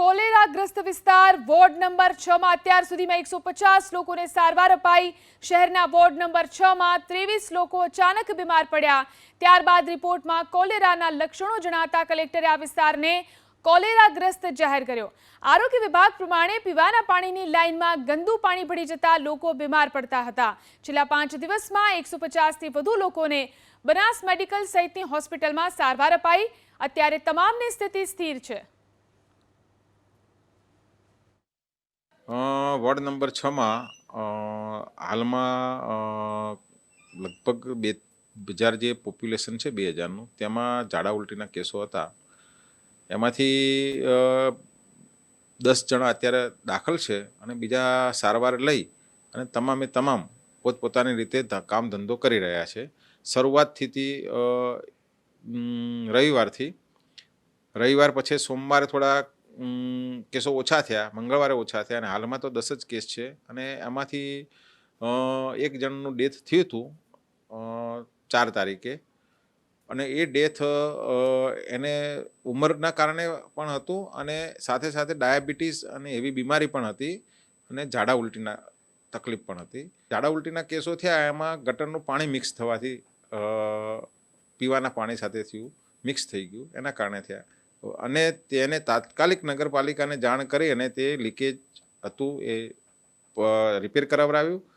કોલેરાગ્રસ્ત વિસ્તાર ward number છ માં અત્યાર સુધીમાં એકસો પચાસ લોકોને સારવાર અપાઈ. શહેરના વોર્ડ નંબર છ માં ત્રેવીસ લોકો અચાનક બીમાર પડ્યા. ત્યારબાદ રિપોર્ટમાં કોલેરાના લક્ષણો જણાતા કલેક્ટરે આ વિસ્તારને કોલેરાગ્રસ્ત જાહેર કર્યો. આરોગ્ય વિભાગ પ્રમાણે પીવાના પાણીની લાઇનમાં ગંદુ પાણી ભળી જતા લોકો બીમાર પડતા હતા. છેલ્લા પાંચ દિવસમાં એકસો પચાસથી વધુ લોકોને બનાસ મેડિકલ સહિતની હોસ્પિટલમાં સારવાર અપાઈ. અત્યારે તમામની સ્થિતિ સ્થિર છે. વોર્ડ નંબર છમાં હાલમાં લગભગ બે હજાર જે પોપ્યુલેશન છે બે હજારનું, તેમાં ઝાડા ઉલટીના કેસો હતા. એમાંથી દસ જણા અત્યારે દાખલ છે અને બીજા સારવાર લઈ અને તમામે તમામ પોતપોતાની રીતે કામ ધંધો કરી રહ્યા છે. શરૂઆતથી રવિવારથી. રવિવાર પછી સોમવારે થોડા કેસો ઓછા થયા, મંગળવારે ઓછા થયા અને હાલમાં તો દસ જ કેસ છે અને એમાંથી એક જણનું ડેથ થયું હતું ચાર તારીખે. અને એ ડેથ એને ઉંમરના કારણે પણ હતું અને સાથે સાથે ડાયાબિટીસ અને એવી બીમારી પણ હતી અને ઝાડા ઉલટીના તકલીફ પણ હતી. ઝાડા ઉલટીના કેસો થયા, એમાં ગટરનું પાણી મિક્સ થવાથી પીવાના પાણી સાથે થયું, મિક્સ થઈ ગયું, એના કારણે થયા. અને તેને તાત્કાલિક નગરપાલિકાને જાણ કરી અને તે લીકેજ હતું એ રિપેર કરાવડાવ્યું.